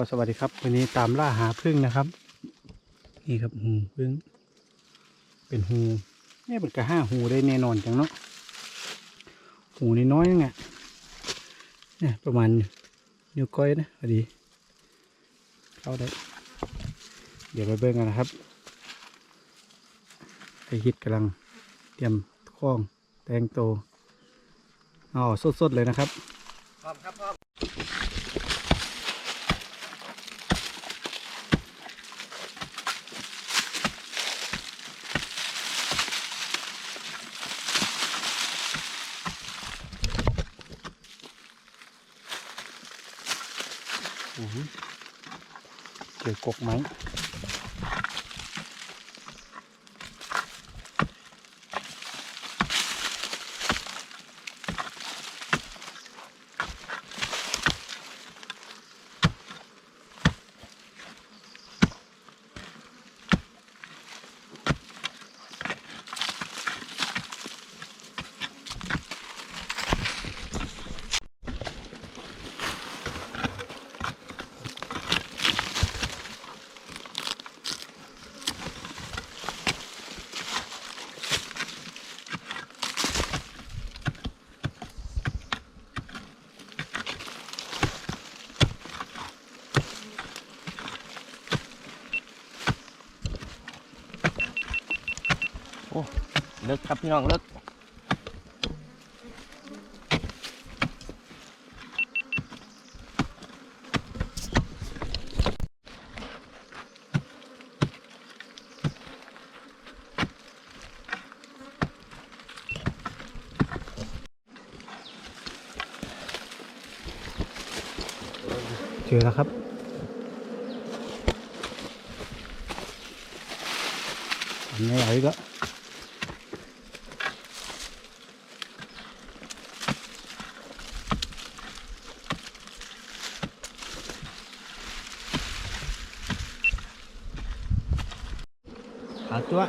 ก็สวัสดีครับ วันนี้ตามล่าหาพึ่งนะครับ นี่ครับหูพึ่ง เป็นหูเนี่ยเป็นกระห้าหูได้แน่นอนจังเนาะหูนน้อยๆนั่นไงเนี่ยประมาณนิ้วก้อยนะพอดี เข้าได้ เดี๋ยวไปเบิ่งกันนะครับไอฮิตกำลังเตรียมคล้องแตงโตอ๋อสดๆเลยนะครับพร้อมครับพร้อม เจอกกไหม อ้เลิกครับพี่น้องเลิกเจอแล้วครับอันนี้อะไรก็ หาตัว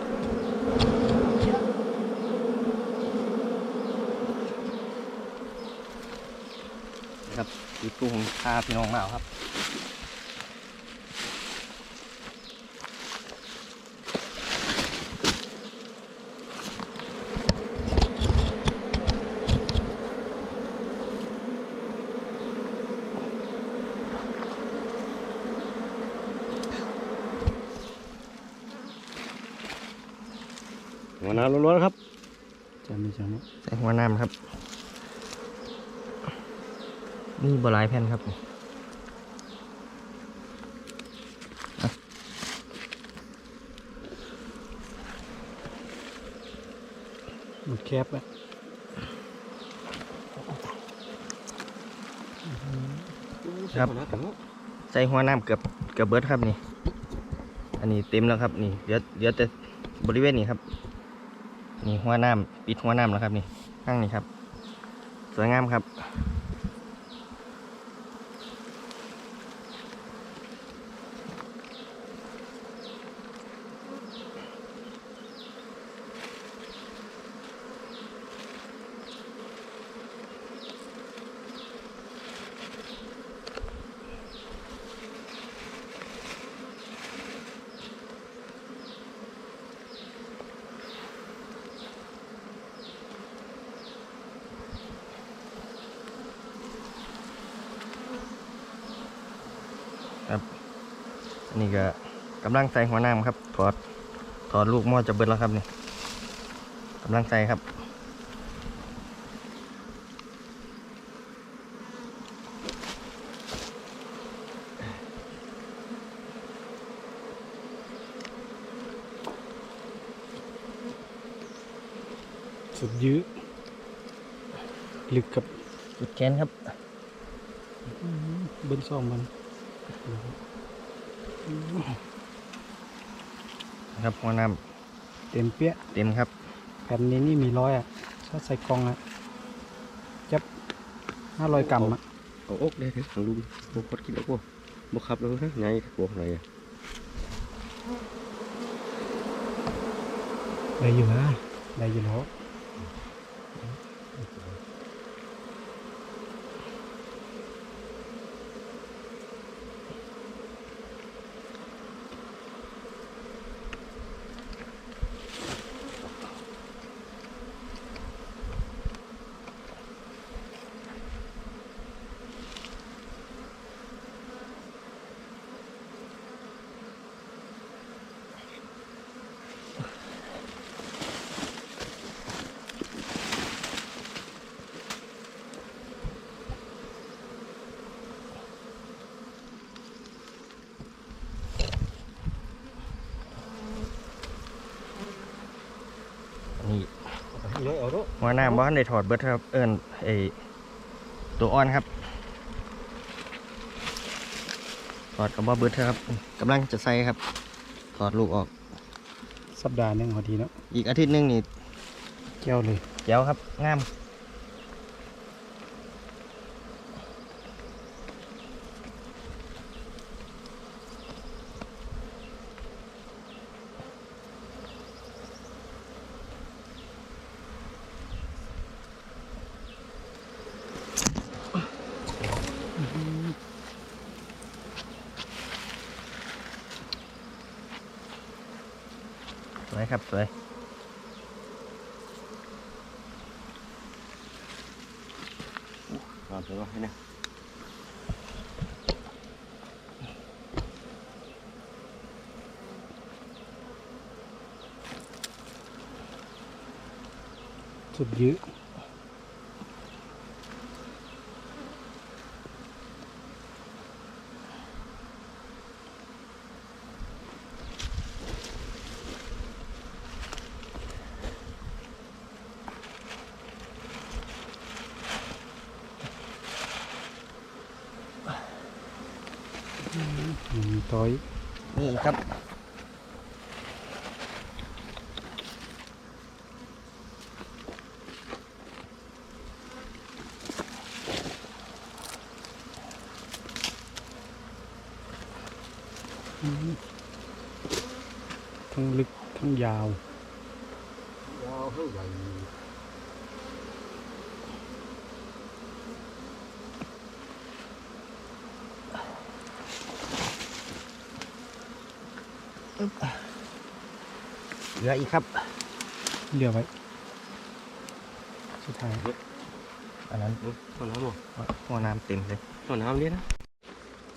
นะครับตีตู้ของพาพี่น้องมาครับ หัวน้ำร้อนๆครับจะมีจังนี้ใส่หัวน้ำครับนี่บหลายแผ่นครับมันแคบอะครับใส่หัวน้ำเกือบเกือบเบิดครับนี่ อันนี้เต็มแล้วครับนี่เดี๋ยวเดี๋ยวแต่บริเวณนี้ครับ นี่หัวน้ำปิดหัวน้ำแล้วครับนี่ข้างนี้ครับ สวยงามครับ อั นนี้ก็กำลังใส่หัวน้ำครับ ถอด ถอดลูกหม้อจะเบิดแล้วครับนี่กำลังใส่ครับสุดยื้อลึกกับจุดแขนครับเบิ้ลซองมันนะ ครับหัวน้เต็มเปี้ยำเต็มครับ แผ่นนี้นี่มีร้อยอะถ้าใส่กล่องอะจับห้าร้อยกรัมอะเอาอกได้ถึงของลุงบุกพดกินแล้วกูบุกขับแล้วนะไงกูไหนอะได้อยู่นะได้อยู่แล้ว น้อยเอาเนาะหัวน้ำบ้านได้ถอดเบิดครับ เอิญไอตัวอ่อนครับ ถอดกับบ่เบิดครับกำลังจะใส่ครับ ถอดลูกออก สัปดาห์หนึงพอดีเนาะอีกอาทิตย์หนึงนี่แก้วเลยแจ๋วครับงาม วยครับสวยตามไปว่าให้นะสุดยื้อ อืมต้อยนี่แหละครับ ทั้งลึกทั้งยาว ยาวเท่าใหญ่ เหลืออีกครับเดี๋ยวไว้ สุดท้าย อันนั้นต้นน้ำบ่หัวน้ำเต็มเลยต้นน้ำเนี่ยนะ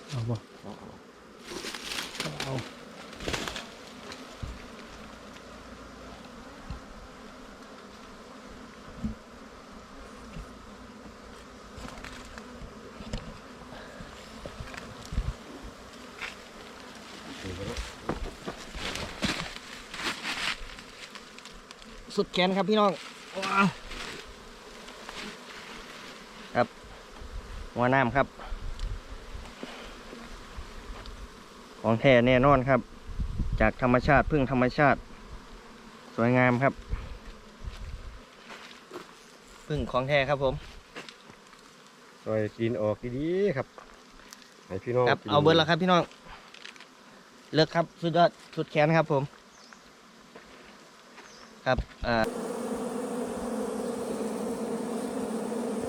เอาบ่เอาเอา เอา สุดแขนครับพี่น้องว้าวครับหัวน้ำครับ ของแท้แน่นอนครับ จากธรรมชาติพึ่งธรรมชาติ สวยงามครับ พึ่งของแท้ครับผมซอยกินออกดีๆครับให้พี่น้องครับกินเอาเบิร์แล้วครับพี่น้องเลิกครับสุดยอดสุดแขนครับผม ครับอ่า